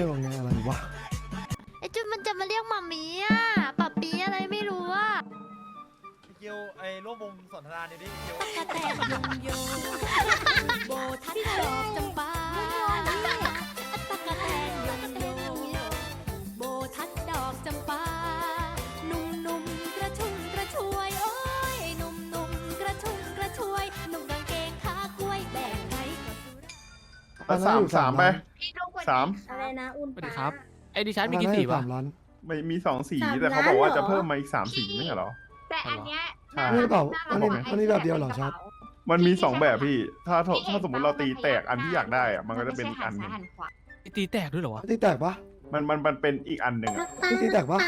เลยว่าไงอะไรวะ ไอจุนมันจะมาเรียกหมามีอะปับปีอะไรไม่รู้อะเกียวไอ้ร่วมวงสนทนานี่ดิเกียวกระแตยงโยโบทัดดอกจำปาตะกะแตนยงโยโบทัดดอกจำปาหนุ่มนุ่มๆกระชุ่มกระชวยโอ้ยหนุ่มนุ่มๆกระชุ่มกระชวยหนุ่มกางเกงขากล้วยแบ่งให้กับสุราอะสามสามไปสามอะไร นะ อุ่นสวัสดีปลาครับ ไอ้ดิฉันมีกี่สีสาวะมล้าน ไม่มีสองสีสามแต่เขาบอกว่าล้านเหรอ จะเพิ่มมาอีกสามสีไม่ใช่เหรอ แต่อันเนี้ยใช่นี่เปล่าน่อันรันี้กอันนี้แบบเดียวเหรอชัดมันมีสองแบบพี่ ถ้าถ้าพี่ถ้าสมมติเราตีแตกอันที่อยากได้อะมันก็จะไใช่เป็นอีกอันหนึ่งหัซ้ายหัขวาตีแตกด้วยเหรอวะ ที่แตกปะ มันมันมันเป็นอีกอันหนึ่งอะที่ตีแตกปะ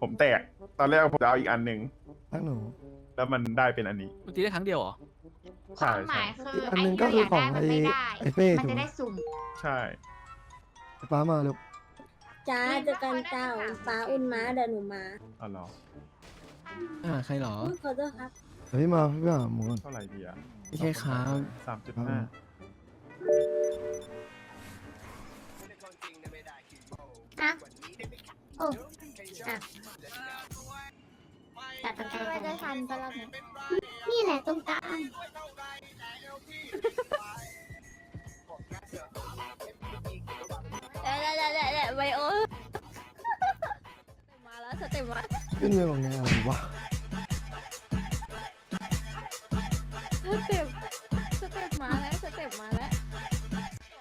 ผมแตก ตอนแรกผมจะเอาอีกอันหนึ่งรักหนู แล้วมันได้เป็นอันนี้ มันตีได้ครั้งเดียวเหรอคใช่วามหใช่มายคืออีกอันไอ้หนึ่งที่ก็เราคืออยากของได้มันไอ้ไม่ได้ไอ้เป้มันถูกจะไหมได้สุ่ม ใช่ไอ้ ป้ามาเร็วจ้าเจอกันเจ้าอุ่นปลาอุ่นม้าเดี๋ยวหนูมาอ๋อเหรออ่าใครเหรออุ๊ยขอโทษครับ เดี๋ยวพี่มาพี่มาหมูก่อน เท่าไหร่ดีอะไม่ใช่ครับสามจุดห้าอะโอ้อะแต่ตรงกลางไม่ได้ทันก็แล้วกันนี่แหละตรงกลาง ไบโอมาแล้วสเต็ปมาขึ้นเลยว่าไงอะไรวะสเต็ปสเต็ปมาแล้วสเต็ปมาแล้ว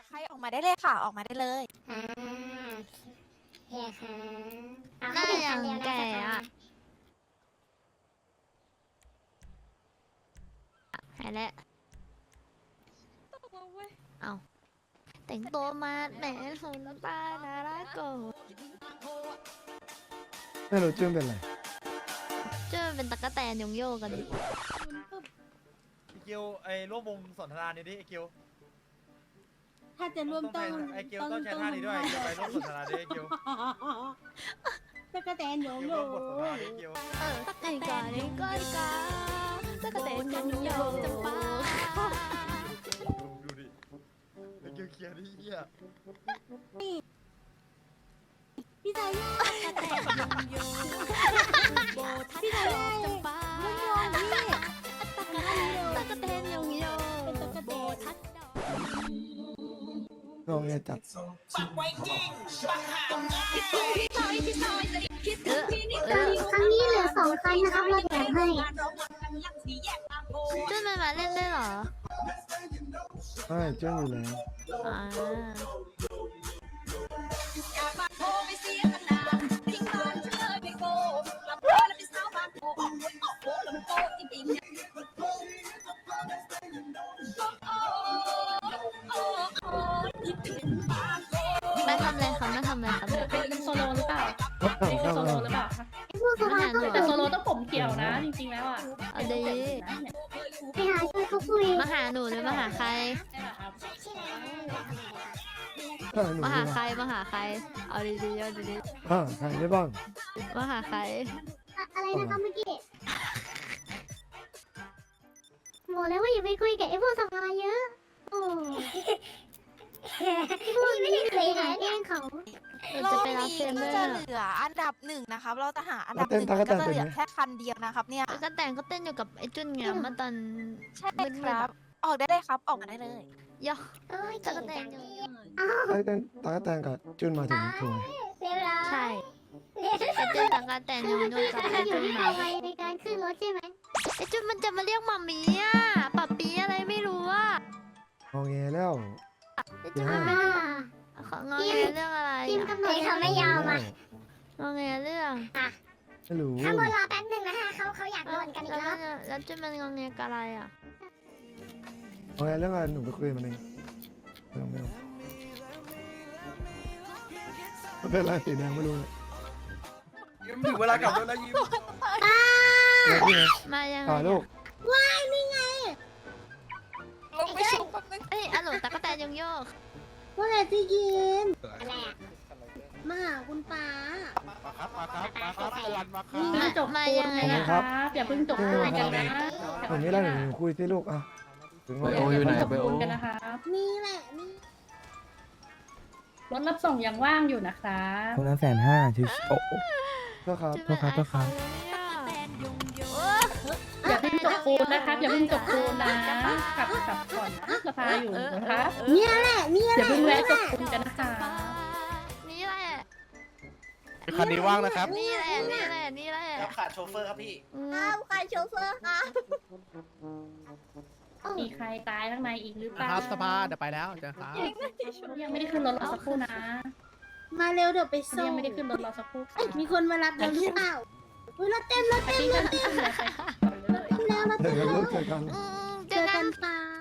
ใครออกมาได้เลยค่ะ ออกมาได้เลยอ่าเฮียค่ะเอหน้าเข้อย่างเดีวนะแก่อะหายแล้วเอา แต่งตัวมาแหมหุ่นป้านารักโกไม่รู้จื้มเป็นไรเจอเป็นตะกะแตนยงโยกันดิเกียวไอ้ร่วมวงสนทนานี่ดิเกียวถ้าจะร่วมต้องไอ้เกียวต้องใช้ท่านี้ด้วยเกียวไปร่วมสนทนาดิเกียวตะกะแตนโยเกียวโย่ร่วมบทสนทนาดิเกียวเออตะกะแตนนี่ก็กาตะกะแตนยงโยจำปาดูดิ ไอ้เกียวเคลียร์ดิเฮียพี่ชายย่าตะกะแตนยงโยโบทัดดอกจำปาพี่ตะกะแตนยงโยเป็นตะกะโบแตนทัดดอกงองแงจัดเออเออครั้งนี้เหลือสองคันนะครับเราแถมให้ จุนมันมาเล่นได้เหรอใช่จื้มอยู่แล้วอ่าไม่ทำอะไรครับไม่ทำอะไรครับเป็นโซโลหรือเปล่าเข้านี่เข้าคือโซโลเข้าหรือเปล่าคะไอ้พวกสภาต้องแต่โซโลต้องผมเกี่ยวนะ จริงๆแล้วอะเอาดีไปหาช่วยเขา คุยมาหาหนูหรือมาหาใครเหรอหนูมาหาใครมาหาใคร เอาดีๆเอาดีอ่าใครได้บ้างๆมาหาใคร อะไรนะคะเมื่อกี้บอกแล้วว่าอย่าไปคุยกับไอ้พวกสภาเยอะ โอ้ พวกนี้เลยหาเรื่องเขาเรารจะอบไปรับนี้เทรนเนก็อจะร์เหลืออันดับหนึ่งนะครับ เราจะหาอันดับหนึ่งมันก็จะเหลือแค่คันเดียวนะครับ เนี่ย แล้วก็แต่งก็เต้นอยู่กับไอ้จุนไงเมื่อตอนใช่ครับ ออกได้เลยครับ ออกมาได้เลย ย่อเอ้ยตะกะแตนเอยู่ตากแตนตากแตนกับจื้มมาถึงถูกไหมรียบร้อยใช่ไอ้จุนตะกะแตนยังโยนกับไอ้อจุยู่นที่มาเอาไว้ในการขึ้นรถใช่ไหมไอ้จุนมันจะมาเรียกหมามีอะปับปีอะไรไม่รู้อะงองแงแล้ว ไอ้จุนอ่ามันของงอแงเรื่องอะไรทีมอะกำหนดเขาไม่ยอมอะงอแงเรื่องไม่รู้ข้างบนรอแป๊บหนึ่งนะคะเขาเขาอยากโดนกันอีกแล้วรอบมันแล้วจุนมันงอแงกับอะไรอะงองแงเรื่องอะไรหนูไปคุยกับมันเองไม่ต้องไม่ต้องมันเป็นอะไรสีแดงไม่รู้เลยถึงเวลากลับแล้วนะยิ้มแล้วพี่ไงมายังไงอ่าลูก นึงเอ้ยอะโหลตะกะแตนยงโยกว่าไงที่ยินอะไรอะมาหาคุณป้ามาครับมาครับมาครับตะวันมาครันี่บมาจบมาปูยังนไงเลยอะนะครับอย่าเพิ่งจบปูนกันนะหนูไม่ได้หนูคุยที่ลูกอะถึงไบว่าโออยู่ไหนจบไบโอปูนกันนะครับนี่แหละนี่รถรับส่งยังว่างอยู่นะครับคนละแสนห้าชิวโอ้ก็ครับโทษครับโทษครับ อย่าเพิ่งจบปูนนะครับอย่าเพิ่งจบปูนนะกลับกลับก่อนนะสภาอยู่นะครับเนี่ยแหละเนี่ยอย่าแหละเพิ่งเนี่แวะยจแหบละปูนกันนะคะนี่แหละ คันนี้ว่างนะครับ นี่แหละ นี่แหละ นี่แหละ ขาดโชเฟอร์ครับพี่ อ้าวใครโชเฟอร์คะมีใครตายข้างในอีกหรือเปล่าครับสภาเดี๋ยวไปแล้วจะครับยังไม่ได้ขึ้นรถรอสักครู่นะ มาเร็วเดี๋ยวไปส่ยังงไม่ได้ขึ้นรถรอสักครู่เอ้ยมีคนมารับเราหรือเปล่าอุ้ยรถเต็มรถไปเต็มที่รกันถเต็ม มแล้วรถ เดี๋ เต็ ยว ม เดี๋ยว แล้ว เจอกัน อืม